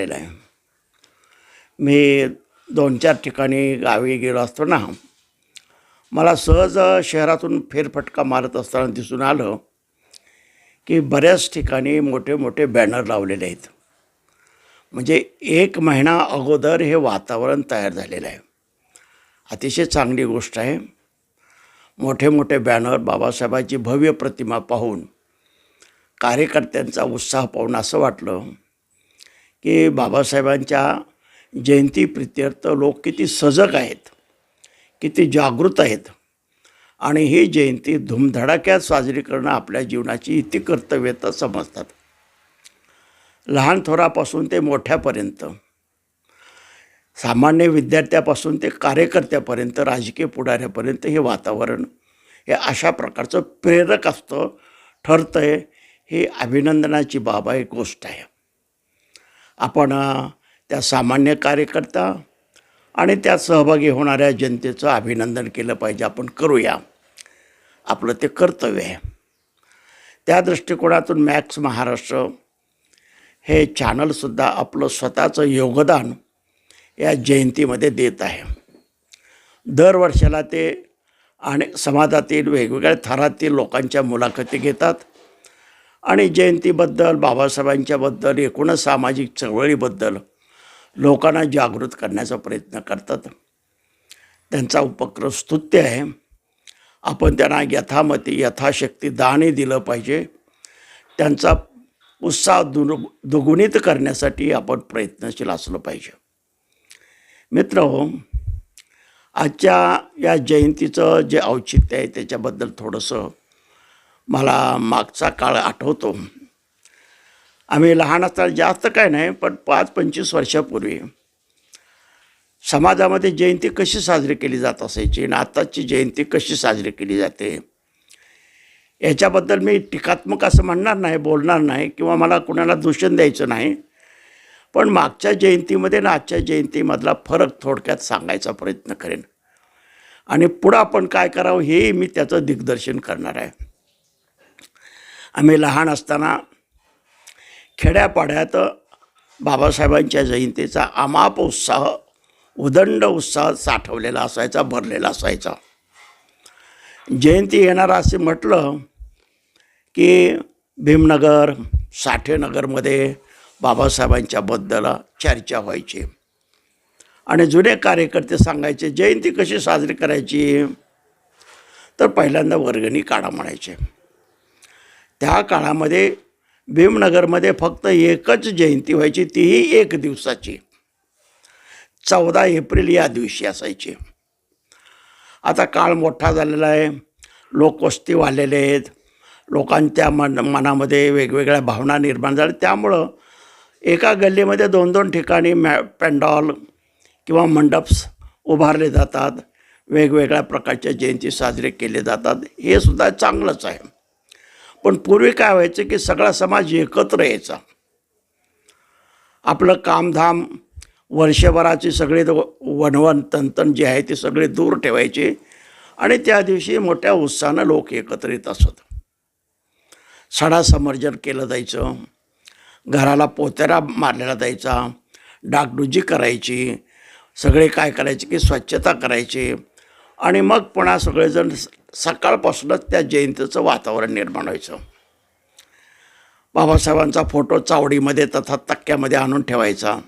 आहे. मी दोन चार ठिकाणी गावी गेलो असतो ना मला सहज शहरातून फेरफटका मारत असताना दिसून आलं की बऱ्याच ठिकाणी मोठे मोठे बॅनर लावलेले आहेत. म्हणजे एक महिना अगोदर हे वातावरण तयार झालेलं आहे. अतिशय चांगली गोष्ट आहे. मोठे मोठे बॅनर बाबासाहेबांची भव्य प्रतिमा पाहून कार्यकर्त्यांचा उत्साह पाहून असं वाटलं की बाबासाहेबांच्या जयंती प्रित्यर्थ लोक किती सजग आहेत किती जागृत आहेत. आणि ही जयंती धुमधडाक्यात साजरी करणं आपल्या जीवनाची इति कर्तव्यता समजतात. लहान थोरापासून ते मोठ्यापर्यंत सामान्य विद्यार्थ्यापासून ते कार्यकर्त्यापर्यंत राजकीय पुढाऱ्यापर्यंत हे वातावरण हे अशा प्रकारचं प्रेरक असतं ठरतं आहे ही अभिनंदनाची बाब आहे गोष्ट आहे. आपण त्या सामान्य कार्यकर्ता आणि त्यात सहभागी होणाऱ्या जनतेचं अभिनंदन केलं पाहिजे. आपण करूया. आपलं ते कर्तव्य आहे. त्या दृष्टिकोनातून मॅक्स महाराष्ट्र हे चॅनलसुद्धा आपलं स्वतःचं योगदान या जयंतीमध्ये देत आहे. दरवर्षाला ते आणि समाजातील वेगवेगळ्या थरातील लोकांच्या मुलाखती घेतात. आणि जयंतीबद्दल बाबासाहेबांच्याबद्दल एकूणच सामाजिक चळवळीबद्दल लोकांना जागृत करण्याचा प्रयत्न करतात. त्यांचा उपक्रम स्तुत्य आहे. आपण त्यांना यथामती यथाशक्ती दानही दिलं पाहिजे. त्यांचा उत्साह दुनु दुगुणित करण्यासाठी आपण प्रयत्नशील असलं पाहिजे. मित्र हो, आजच्या या जयंतीचं जे औचित्य आहे त्याच्याबद्दल थोडंसं मला मागचा काळ आठवतो. आम्ही लहान असताना जास्त काय नाही पण पाच पंचवीस वर्षापूर्वी समाजामध्ये जयंती कशी साजरी केली जात असायची आणि आत्ताची जयंती कशी साजरी केली जाते याच्याबद्दल मी टीकात्मक असं म्हणणार नाही बोलणार नाही किंवा मला कुणाला दूषण द्यायचं नाही. पण मागच्या जयंतीमध्ये ना आजच्या जयंतीमधला फरक थोडक्यात सांगायचा प्रयत्न करेन. आणि पुढं आपण काय करावं हेही मी त्याचं दिग्दर्शन करणार आहे. आम्ही लहान असताना खेड्यापाड्यात बाबासाहेबांच्या जयंतीचा अमाप उत्साह उदंड उत्साह साठवलेला असायचा भरलेला असायचा. जयंती येणार असे म्हटलं की भीमनगर साठेनगरमध्ये बाबासाहेबांच्याबद्दल चर्चा व्हायची. आणि जुने कार्यकर्ते सांगायचे जयंती कशी साजरी करायची? तर पहिल्यांदा वर्गणी काढा म्हणायचे. त्या काळामध्ये भीमनगरमध्ये फक्त एकच जयंती व्हायची तीही एक दिवसाची. चौदा एप्रिल या दिवशी असायची. आता काळ मोठा झालेला आहे. लोक वस्ती वाढलेले आहेत. लोकांच्या मन मनामध्ये वेगवेगळ्या भावना निर्माण झाल्या. त्यामुळं एका गल्लीमध्ये दोन दोन ठिकाणी मॅ पेंडॉल किंवा मंडप्स उभारले जातात. वेगवेगळ्या प्रकारच्या जयंती साजरे केले जातात. हे सुद्धा चांगलंच आहे. पण पूर्वी काय व्हायचं की सगळा समाज एकत्र यायचा. आपलं कामधाम वर्षभराची सगळे वणवण तंतन जे आहे ते सगळे दूर ठेवायचे आणि त्या दिवशी मोठ्या उत्साहानं लोक एकत्र येत असत. सडा समर्जन केलं जायचं घराला पोत्यारा मारलेला जायचा डागडुजी करायची सगळे काय करायचे की स्वच्छता करायची आणि मग पुन्हा सगळेजण सकाळपासूनच त्या जयंतीचं वातावरण निर्माण व्हायचं. बाबासाहेबांचा फोटो चावडीमध्ये तथा तक्क्यामध्ये आणून ठेवायचा.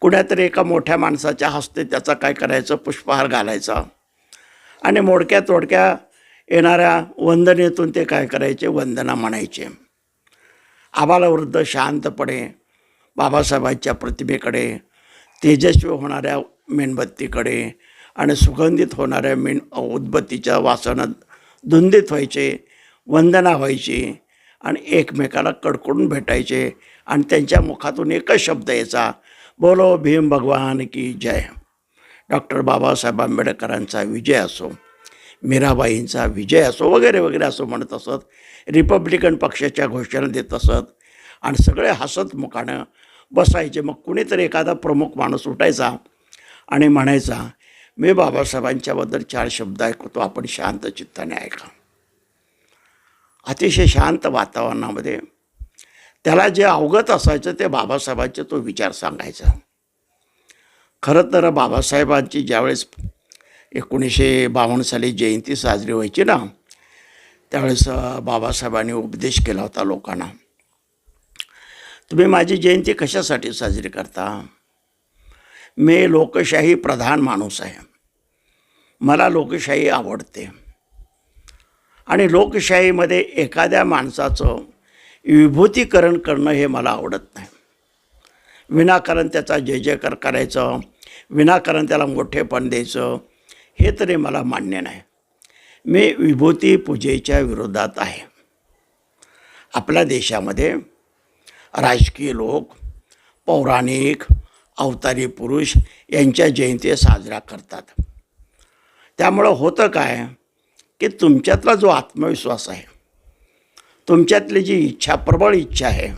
कुण्यातरी एका मोठ्या माणसाच्या हस्ते त्याचा काय करायचं? पुष्पहार घालायचा. आणि मोडक्या तोडक्या येणाऱ्या वंदनेतून ते काय करायचे? वंदना म्हणायचे. आबालवृद्ध शांतपणे बाबासाहेबांच्या प्रतिमेकडे तेजस्वी होणाऱ्या मेणबत्तीकडे आणि सुगंधित होणाऱ्या मेण उदबत्तीच्या वासनात धुंदीत व्हायचे वंदना व्हायची आणि एकमेकाला कडकडून भेटायचे आणि त्यांच्या मुखातून एकच शब्द यायचा बोलो भीम भगवान की जय. डॉक्टर बाबासाहेब आंबेडकरांचा विजय असो मीराबाईंचा विजय असो वगैरे वगैरे असं म्हणत असत रिपब्लिकन पक्षाच्या घोषणा देत असत आणि सगळे हसत मुखानं बसायचे. मग कुणीतरी एखादा प्रमुख माणूस उठायचा आणि म्हणायचा मी बाबासाहेबांच्याबद्दल चार शब्द ऐकतो आपण शांत चित्ताने ऐका. अतिशय शांत वातावरणामध्ये त्याला जे अवगत असायचं ते बाबासाहेबांचे तो विचार सांगायचा. खरं तर बाबासाहेबांची ज्यावेळेस एकोणीसशे बावन्न साली जयंती साजरी व्हायची ना त्यावेळेस बाबासाहेबांनी उपदेश केला होता लोकांना. तुम्ही माझी जयंती कशासाठी साजरी करता? मी लोकशाही प्रधान माणूस आहे. मला लोकशाही आवडते. आणि लोकशाहीमध्ये एखाद्या माणसाचं विभूतीकरण करणं हे मला आवडत नाही. विनाकारण त्याचा जय जयकार करायचं विनाकारण त्याला मोठेपण द्यायचं हे तरी मला मान्य नाही. मी विभूती पूजेच्या विरोधात आहे. आपल्या देशामध्ये राजकीय लोक पौराणिक अवतारी पुरुष यांच्या जयंती साजरा करतात. त्यामुळं होतं काय? की तुमच्यातला जो आत्मविश्वास आहे तुमच्यातली जी इच्छा प्रबळ इच्छा आहे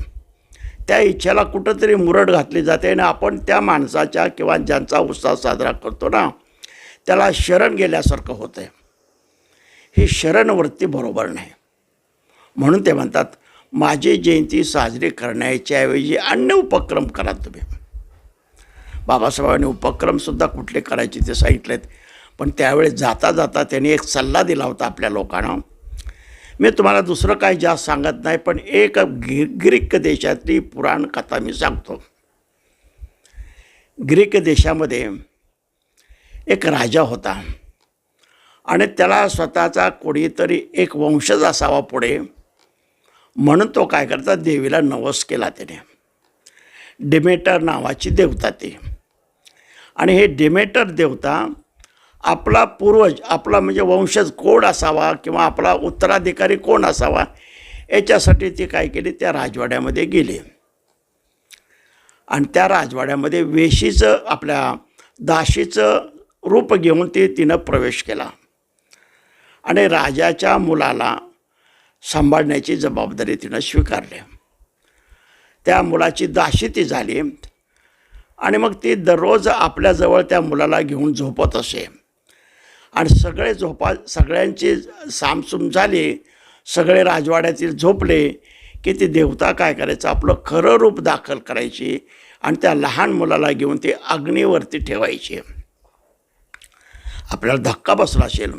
त्या इच्छेला कुठंतरी मुरड घातली जाते आणि आपण त्या माणसाच्या किंवा ज्यांचा उत्साह साजरा करतो ना त्याला शरण गेल्यासारखं होतं आहे ही शरणवृत्ती बरोबर नाही. म्हणून ते म्हणतात माझी जयंती साजरी करण्याच्या ऐवजी अन्य उपक्रम करा तुम्ही. बाबासाहेबांनी उपक्रमसुद्धा कुठले करायचे ते सांगितलेत. पण त्यावेळेस जाता जाता त्यांनी एक सल्ला दिला होता आपल्या लोकांना. मी तुम्हाला दुसरं काही जास्त सांगत नाही पण एक ग्री ग्रीक देशातली पुराण कथा मी सांगतो. ग्रीक देशामध्ये एक राजा होता आणि त्याला स्वतःचा कोणीतरी एक वंशज असावा पुढे. म्हणून तो काय करता देवीला नवस केला त्याने. डिमेटर नावाची देवता ती. आणि हे डिमेटर देवता आपला पूर्वज आपला म्हणजे वंशज कोण असावा किंवा आपला उत्तराधिकारी कोण असावा याच्यासाठी ती काय केली? त्या राजवाड्यामध्ये गेली. आणि त्या राजवाड्यामध्ये वेशीचं आपल्या दाशीचं रूप घेऊन ती तिनं प्रवेश केला. आणि राजाच्या मुलाला सांभाळण्याची जबाबदारी तिनं स्वीकारली. त्या मुलाची दाशी ती झाली. आणि मग ती दररोज आपल्याजवळ त्या मुलाला घेऊन झोपत असे. आणि सगळे झोपा सगळ्यांचे सामसूम झाले सगळे राजवाड्यातील झोपले की ते देवता काय करायचं? आपलं खरं रूप दाखल करायची आणि त्या लहान मुलाला घेऊन ती अग्नीवरती ठेवायची. आपल्याला धक्का बसला असेल.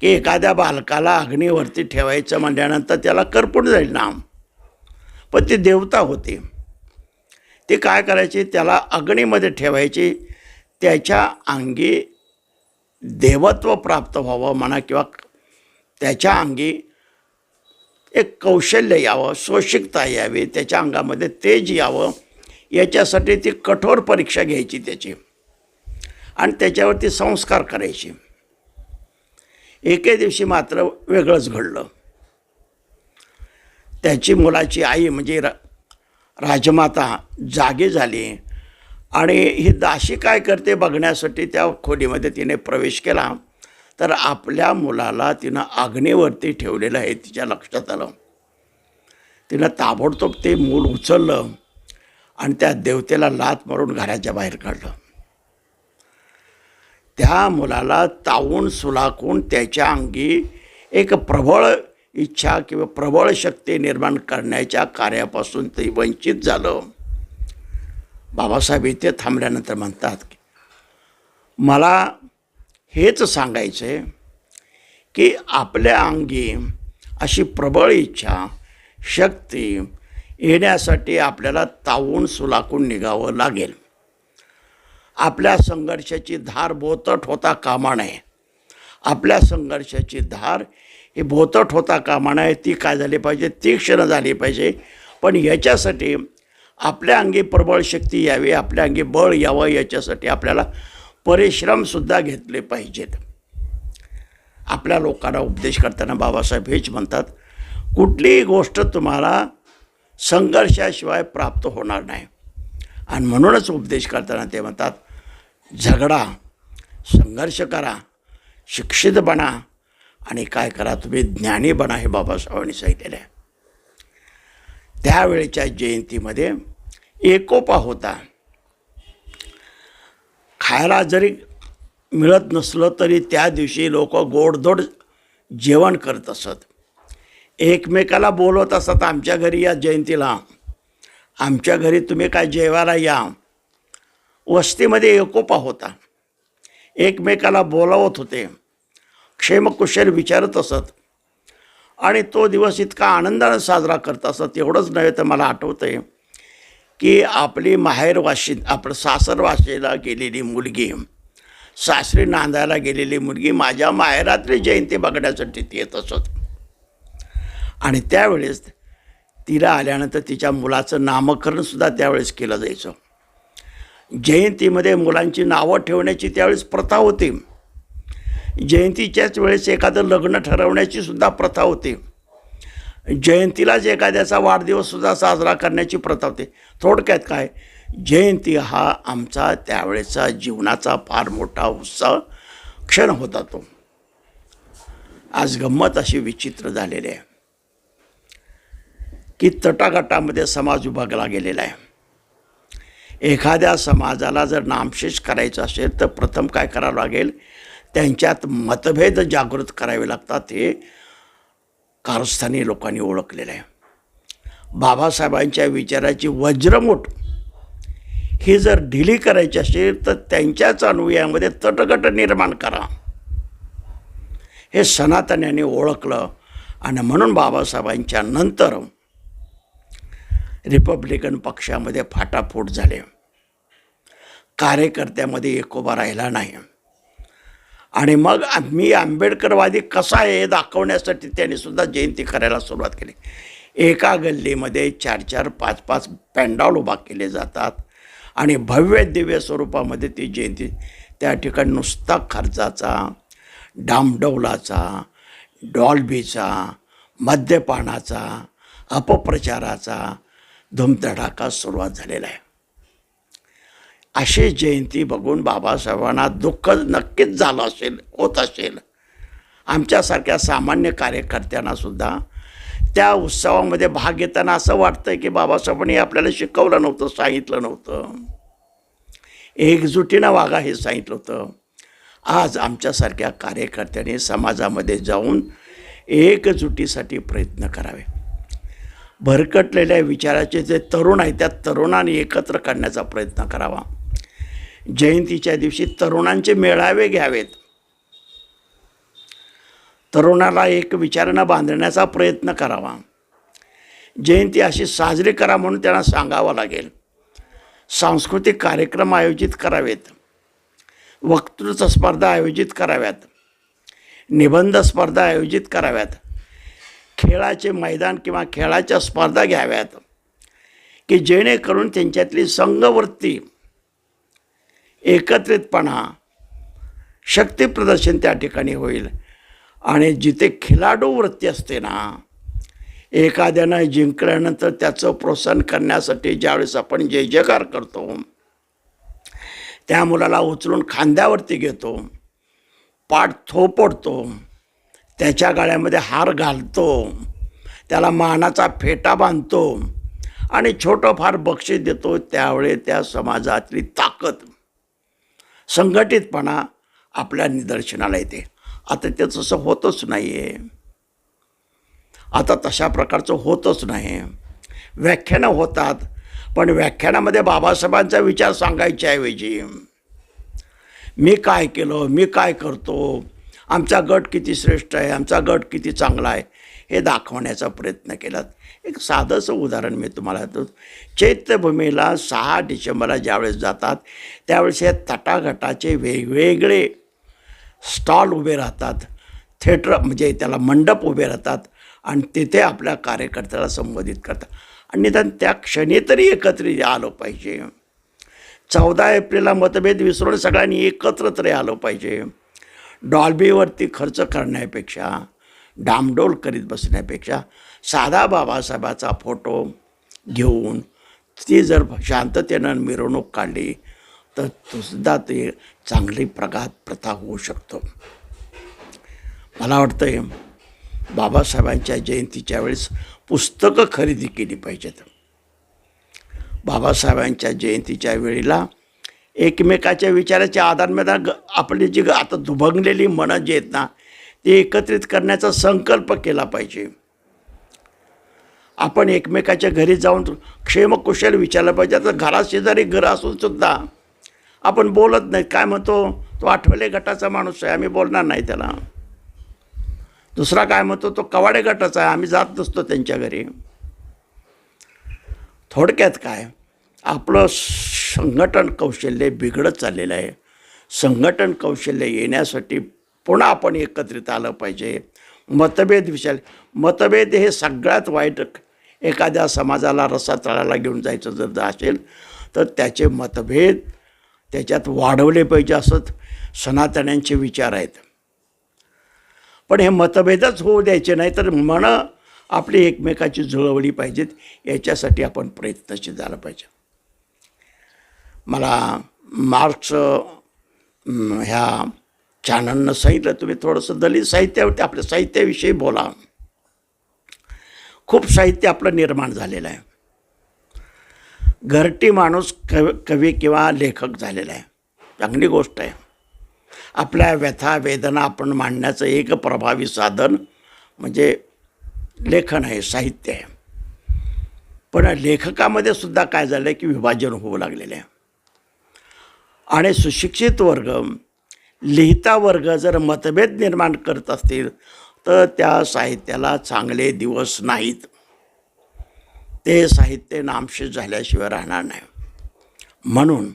की एखाद्या बालकाला अग्नीवरती ठेवायचं म्हणल्यानंतर त्याला करपून जाईल नाम. पण ती देवता होती. ते काय करायची? त्याला अग्नीमध्ये ठेवायची. त्याच्या अंगी देवत्व प्राप्त व्हावं म्हणा किंवा त्याच्या अंगी एक कौशल्य यावं सोशिकता यावी त्याच्या अंगामध्ये तेज यावं याच्यासाठी ती कठोर परीक्षा घ्यायची त्याची आणि त्याच्यावरती संस्कार करायचे. एके दिवशी मात्र वेगळंच घडलं. त्याची मुलाची आई म्हणजे रा राजमाता जागी झाली. आणि ही दाशी काय करते बघण्यासाठी त्या खोलीमध्ये तिने प्रवेश केला. तर आपल्या मुलाला तिनं आग्नेवरती ठेवलेलं आहे तिच्या लक्षात आलं. तिनं ताबडतोब ते मूल उचललं आणि त्या देवतेला लात मारून घराच्या बाहेर काढलं. त्या मुलाला तावून सुलाखून त्याच्या अंगी एक प्रबळ इच्छा किंवा प्रबळ शक्ती निर्माण करण्याच्या कार्यापासून ते वंचित झालं. बाबासाहेब इथे थांबल्यानंतर म्हणतात की मला हेच सांगायचं आहे की आपल्या अंगी अशी प्रबळ इच्छा शक्ती येण्यासाठी आपल्याला तावून सुलाखून निघावं लागेल. आपल्या संघर्षाची धार बोतट होता कामा नये. आपल्या संघर्षाची धार ही बोतट होता कामा नये. ती काय झाली पाहिजे? तीक्ष्ण झाली पाहिजे. पण याच्यासाठी आपल्या अंगी प्रबळ शक्ती यावी आपल्या अंगी बळ यावं याच्यासाठी आपल्याला परिश्रमसुद्धा घेतले पाहिजेत. आपल्या लोकांना उपदेश करताना बाबासाहेब हेच म्हणतात कुठलीही गोष्ट तुम्हाला संघर्षाशिवाय प्राप्त होणार नाही. आणि म्हणूनच उपदेश करताना ते म्हणतात झगडा संघर्ष करा शिक्षित बना आणि काय करा तुम्ही ज्ञानी बना हे बाबासाहेबांनी सांगितलेलं आहे. त्यावेळेच्या जयंतीमध्ये एकोपा होता. खायला जरी मिळत नसलं तरी त्या दिवशी लोक गोडधोड जेवण करत असत. एकमेकाला बोलवत असत आमच्या घरी या जयंतीला. आमच्या घरी तुम्ही काय जेवायला या. वस्तीमध्ये एकोपा होता. एकमेकाला बोलावत होते. क्षेमकुशल विचारत असत आणि तो दिवस इतका आनंदानं साजरा करत असत एवढंच नव्हे तर मला आठवतं आहे की आपली माहेरवाशी आपलं सासरवाशीला गेलेली मुलगी सासरी नांदायला गेलेली मुलगी माझ्या माहेरातली जयंती बघण्यासाठी ती येत असत. आणि त्यावेळेस तिला आल्यानंतर तिच्या मुलाचं नामकरणसुद्धा त्यावेळेस केलं जायचं. जयंतीमध्ये मुलांची नावं ठेवण्याची त्यावेळेस प्रथा होती. जयंतीच्याच वेळेस एखादं लग्न ठरवण्याची सुद्धा प्रथा होती. जयंतीलाच एखाद्याचा वाढदिवससुद्धा साजरा करण्याची प्रथा होती. थोडक्यात काय? जयंती हा आमचा त्यावेळेचा जीवनाचा फार मोठा उत्साह क्षण होता तो. आज गंमत अशी विचित्र झालेली आहे. की तटागटामध्ये समाज विभागला गेलेला आहे. एखाद्या समाजाला जर नामशेष करायचं असेल तर प्रथम काय करावं लागेल? त्यांच्यात मतभेद जागृत करावे लागतात हे कारस्थानी लोकांनी ओळखलेलं आहे. बाबासाहेबांच्या विचाराची वज्रमूठ ही जर ढिली करायची असेल तर त्यांच्याच अनुयायामध्ये तटगट निर्माण करा. हे सनातन्यांनी ओळखलं आणि म्हणून बाबासाहेबांच्या नंतर रिपब्लिकन पक्षामध्ये फाटाफूट झाले. कार्यकर्त्यामध्ये एकोबा राहिला नाही. आणि मग मी आंबेडकरवादी कसा आहे हे दाखवण्यासाठी त्यांनी सुद्धा जयंती करायला सुरुवात केली. एका गल्लीमध्ये चार चार पाच पाच पॅन्डॉल उभा केले जातात आणि भव्य दिव्य स्वरूपामध्ये ती जयंती त्या ठिकाणी नुसता खर्चाचा डामडौलाचा डॉल्बीचा मद्यपानाचा अपप्रचाराचा धुमधडाका सुरुवात झालेला आहे. अशी जयंती बघून बाबासाहेबांना दुःख नक्कीच झालं असेल होत असेल. आमच्यासारख्या सामान्य कार्यकर्त्यांना सुद्धा त्या उत्सवामध्ये भाग घेताना असं वाटतं की बाबासाहेबांनी आपल्याला शिकवलं नव्हतं सांगितलं नव्हतं. एकजुटीनं वागा हे सांगितलं होतं. आज आमच्यासारख्या कार्यकर्त्यांनी समाजामध्ये जाऊन एकजुटीसाठी प्रयत्न करावे. भरकटलेल्या विचाराचे जे तरुण आहेत त्या तरुणांनी एकत्र करण्याचा प्रयत्न करावा. जयंतीच्या दिवशी तरुणांचे मेळावे घ्यावेत. तरुणाला एक विचारणा बांधण्याचा प्रयत्न करावा. जयंती अशी साजरी करा म्हणून त्यांना सांगावं लागेल. सांस्कृतिक कार्यक्रम आयोजित करावेत. वक्तृत्व स्पर्धा आयोजित कराव्यात. निबंध स्पर्धा आयोजित कराव्यात. खेळाचे मैदान किंवा खेळाच्या स्पर्धा घ्याव्यात. की जेणेकरून त्यांच्यातली संघवृत्ती एकत्रितपणा शक्तीप्रदर्शन त्या ठिकाणी होईल. आणि जिथे खिलाडू वृत्ती असते ना एखाद्यानं जिंकल्यानंतर त्याचं प्रोत्साहन करण्यासाठी ज्यावेळेस आपण जय जयकार करतो त्या मुलाला उचलून खांद्यावरती घेतो पाठ थोपडतो त्याच्या गाळ्यामध्ये हार घालतो त्याला मानाचा फेटा बांधतो आणि छोटं फार बक्षीस देतो त्यावेळी त्या समाजातली ताकद. संघटितपणा आपल्या निदर्शनाला येते. आता ते तसं होतच नाही आहे आता तशा प्रकारचं होतच नाही. व्याख्यानं होतात पण व्याख्यानामध्ये बाबासाहेबांचा विचार सांगायच्याऐवजी मी काय केलं मी काय करतो आमचा गट किती श्रेष्ठ आहे आमचा गट किती चांगला आहे हे दाखवण्याचा प्रयत्न केलात. एक साधंसं उदाहरण मी तुम्हाला देतो. चैत्यभूमीला सहा डिसेंबरला ज्यावेळेस जातात त्यावेळेस हे तटागटाचे वेगवेगळे स्टॉल उभे राहतात. थिएटर म्हणजे त्याला मंडप उभे राहतात आणि तिथे आपल्या कार्यकर्त्याला संबोधित करतात. आणि निदान त्या क्षणी तरी एकत्रित आलं पाहिजे. चौदा एप्रिलला मतभेद विसरून सगळ्यांनी एकत्र तरी आलं पाहिजे. डॉल्बीवरती खर्च करण्यापेक्षा डामडोल करीत बसण्यापेक्षा साधा बाबासाहेबाचा फोटो घेऊन ती जर शांततेनं मिरवणूक काढली तर सुद्धा ते चांगली प्रघात प्रथा होऊ शकतो. मला वाटतं बाबासाहेबांच्या जयंतीच्या वेळेस पुस्तकं खरेदी केली पाहिजेत. बाबासाहेबांच्या जयंतीच्या वेळेला एकमेकाच्या विचाराच्या आदानमेदान ग आपली जी आता दुभंगलेली मनं जी आहेत ना ती एकत्रित करण्याचा संकल्प केला पाहिजे. आपण एकमेकाच्या घरी जाऊन क्षेमकुशल विचारलं पाहिजे. आता घरात शेजारी घरं आपण बोलत नाही. काय म्हणतो? तो आठवले गटाचा माणूस आहे. आम्ही बोलणार नाही त्याला. दुसरा काय म्हणतो? तो कवाडे गटाचा आहे. आम्ही जात नसतो त्यांच्या घरी. थोडक्यात काय? आपलं संघटन कौशल्य बिघडत चाललेलं आहे. संघटन कौशल्य येण्यासाठी पुन्हा आपण एकत्रित आलं पाहिजे. मतभेद विचार मतभेद हे सगळ्यात वाईट एखाद्या समाजाला रसातळाला घेऊन जायचं जर असेल तर त्याचे मतभेद त्याच्यात वाढवले पाहिजे असंच सनातन्यांचे विचार आहेत. पण हे मतभेदच होऊ द्यायचे नाही तर मन आपली एकमेकाची जुळवली पाहिजेत याच्यासाठी आपण प्रयत्नशील झालं पाहिजे. मला मार्क्स ह्या चॅनलनं सांगितलं तुम्ही थोडंसं दलित साहित्यावरती आपल्या साहित्याविषयी बोला. खूप साहित्य आपलं निर्माण झालेलं आहे. घरटी माणूस कव कवी किंवा लेखक झालेला आहे. चांगली गोष्ट आहे. आपल्या व्यथा वेदना आपण मांडण्याचं एक प्रभावी साधन म्हणजे लेखन आहे साहित्य आहे. पण लेखकामध्ये सुद्धा काय झालं आहे की विभाजन होऊ लागलेलं आहे. आणि सुशिक्षित वर्ग लिहिता वर्ग जर मतभेद निर्माण करत असतील तर त्या साहित्याला चांगले दिवस नाहीत. ते साहित्य नामशेष झाल्याशिवाय राहणार नाही. म्हणून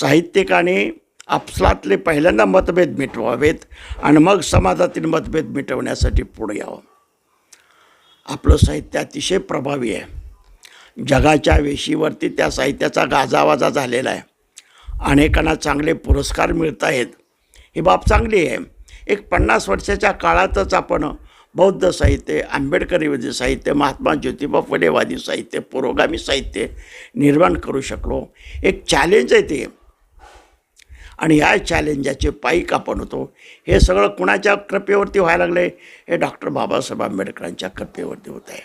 साहित्यिकाने आपसातले पहिल्यांदा मतभेद मिटवावेत आणि मग समाजातील मतभेद मिटवण्यासाठी पुढे यावं. आपलं साहित्य अतिशय प्रभावी आहे. जगाच्या वेशीवरती त्या साहित्याचा गाजावाजा झालेला आहे. अनेकांना चांगले पुरस्कार मिळत आहेत ही बाब चांगली आहे. एक पन्नास वर्षाच्या काळातच आपण बौद्ध साहित्य आंबेडकरीवादी साहित्य महात्मा ज्योतिबा फुलेवादी साहित्य पुरोगामी साहित्य निर्माण करू शकलो. एक चॅलेंज आहे ते. आणि या चॅलेंजाचे पाईक आपण होतो. हे सगळं कुणाच्या कृपेवरती व्हायला लागले हे डॉक्टर बाबासाहेब आंबेडकरांच्या कृपेवरती होत आहे.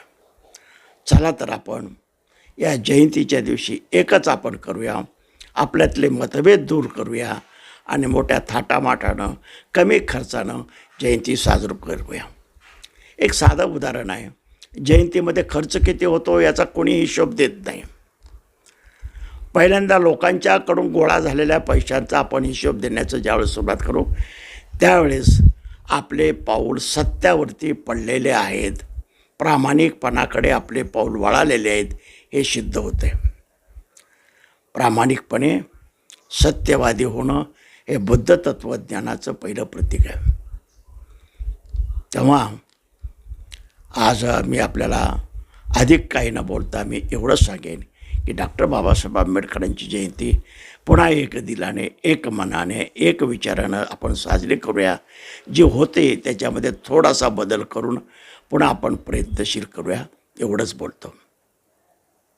चला तर आपण या जयंतीच्या दिवशी एकच आपण करूया. आपल्यातले मतभेद दूर करूया. आणि मोठ्या थाटामाटानं कमी खर्चानं जयंती साजरी करूया. एक साधं उदाहरण आहे. जयंतीमध्ये खर्च किती होतो याचा कोणी हिशोब देत नाही. पहिल्यांदा लोकांच्याकडून गोळा झालेल्या पैशांचा आपण हिशोब देण्याचं ज्यावेळेस सुरुवात करू त्यावेळेस आपले पाऊल सत्यावरती पडलेले आहेत. प्रामाणिकपणाकडे आपले पाऊल वळालेले आहेत हे सिद्ध होते प्रामाणिकपणे सत्यवादी होणं हे बुद्ध तत्त्वज्ञानाचं पहिलं प्रतीक आहे. तेव्हा आज मी आपल्याला अधिक काही न बोलता मी एवढंच सांगेन की डॉक्टर बाबासाहेब आंबेडकरांची जयंती पुन्हा एक दिलाने एक मनाने एक विचारानं आपण साजरी करूया. जे होते त्याच्यामध्ये थोडासा बदल करून पुन्हा आपण प्रयत्नशील करूया एवढंच बोलतो.